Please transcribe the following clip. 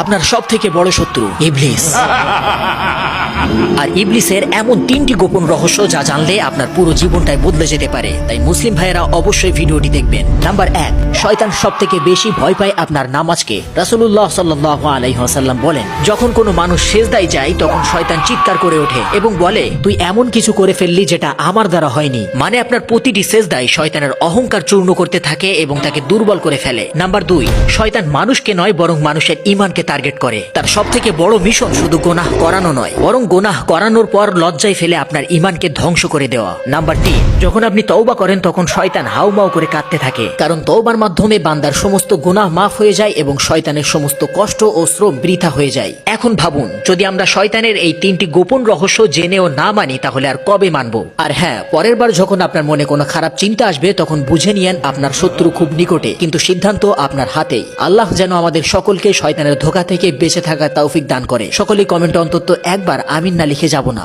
আপনার সব থেকে বড় শত্রু ইবলিস। আর ইবলিসের এমন তিনটি গোপন রহস্য যা জানলে আপনার পুরো জীবনটাই বদলে যেতে পারে। তাই মুসলিম ভাইয়েরা অবশ্যই ভিডিওটি দেখবেন। নাম্বার এক, শয়তান সব থেকে বেশি ভয় পায় আপনার নামাজকে। রাসুল্লাহ সাল্লাহ আলাইহাসাল্লাম বলেন, যখন কোনো মানুষ সেজদায় যায়, তখন শয়তান চিৎকার করে ওঠে এবং বলে, তুই এমন কিছু করে ফেললি যেটা আমার দ্বারা হয়নি। মানে আপনার প্রতিটি সেজদায় শয়তানের অহংকার চূর্ণ করতে থাকে এবং তাকে দুর্বল করে ফেলে। নাম্বার দুই, শয়তান মানুষকে নয়, বরং মানুষের ইমানকে টার্গেট করে। তার সব থেকে বড় মিশন শুধু গোনাহ করানো নয়, বরং গোনাহ করানোর পর লজ্জায় ফেলে আপনার ইমানকে ধ্বংস করে দেওয়া। নাম্বার তিন, যখন আপনি তওবা করেন, তখন শয়তান হাউমাউ করে কাঁদতে থাকে। কারণ তওবার মাধ্যমে বান্দার সমস্ত গুনাহ মাফ হয়ে যায় এবং শয়তানের সমস্ত কষ্ট ও শ্রম বৃথা হয়ে যায়। এখন ভাবুন, যদি আমরা শয়তানের এই তিনটি গোপন রহস্য জেনেও না মানি, তাহলে আর কবে মানব? আর হ্যাঁ পরের বার যখন আপনার মনে কোনো খারাপ চিন্তা আসবে, তখন বুঝে নিয়েন আপনার শত্রু খুব নিকটে। কিন্তু সিদ্ধান্ত আপনার হাতেই। আল্লাহ যেন আমাদের সকলকে শয়তানের ধোকা থেকে বেঁচে থাকার তৌফিক দান করে। সকলেই কমেন্ট অন্তত একবার আমিন না লিখে যাব না।